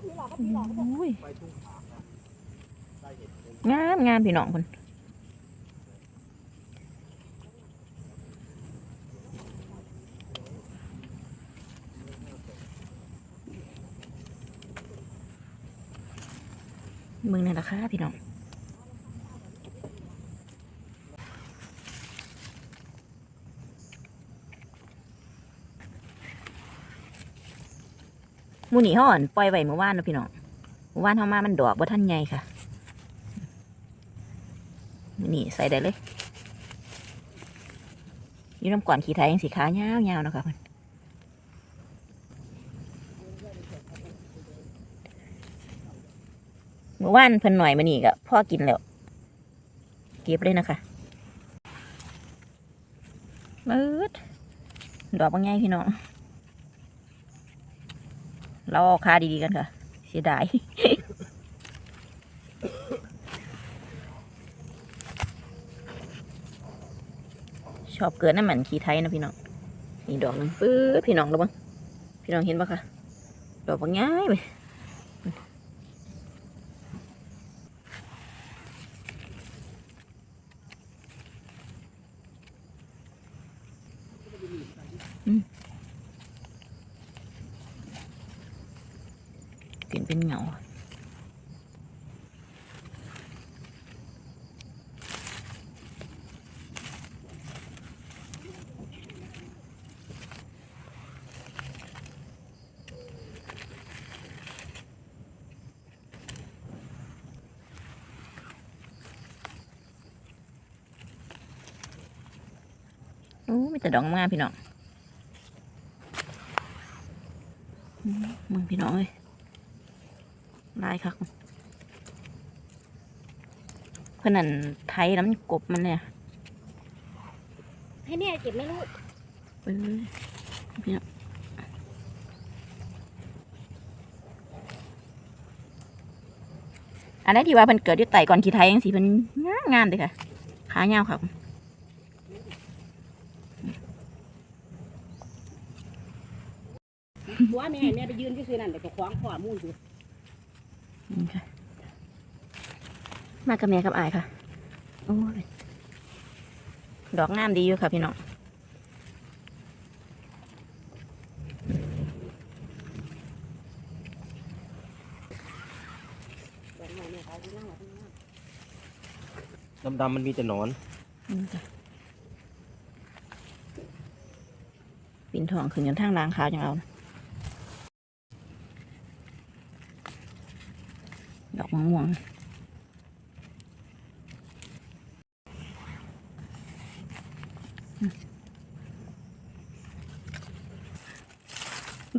โอ้ยงามงามพี่น้องคนมึงนั่นราคาพี่น้อง มูนี่ห่อนปล่อยไว้เมื่อวานนะพี่น้องเมื่อวานเฮามามันดอกบ่ทันใหญ่ค่ะมูนี่ใส่ได้เลยอยู่น้ำก่อนขี้ไทยยังสีขายาวๆเนะคะเพิ่นเมื่อวานเพิ่นหน่อยมานี่ก็พ่อกินแล้ว เก็บเลยนะคะมืดดอกบางไงพี่น้อง เราเอาค่าดีๆกันค่ะ เสียดายชอบเกินน้ำมันขี้ไทยนะพี่น้องนี่ดอกนึงปื๊ดพี่น้องระวังพี่น้องเห็นปะคะดอกบางง่ายไปเป ลี่ยนเป็นเหงาโอ้มีแต่ดอกงามๆพี่น้องอืมมึงพี่น้องเอ้ย ลายคักเพื่อนนั่นไทยน้ำกบมันเนี่ยให้แม่เก็บไม่รู้เอ้ยพี่น้องอันนี้ที่ว่าเพิ่นเกิดอยู่ไต่ก่อนขี้ไทยยังสิเพิ่นงามงามเลยค่ะขายาวครับหัวแม่ให้แม่ไปยืนที่ซื้อนั่นแต่ก็คว้างขวามุ่นอยู่ นี่ค่ะ มากับแม่กับอายค่ะ โอ้ย ดอกงามดีอยู่ค่ะพี่น้องแบ่งหน่อยแม่เขาที่นั่งหลับที่นั่งดำๆมันมีแต่หนอนนี่ค่ะปิ่นทองขึ้นกันทางล้างขาวจังเอานะ ดอกมะม่วง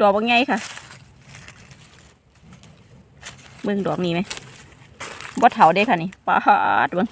ดอกบางไงค่ะ เบิ่งดอกนี้ไหมบ่เถาได้ค่ะนี่ปาดเบิ่ง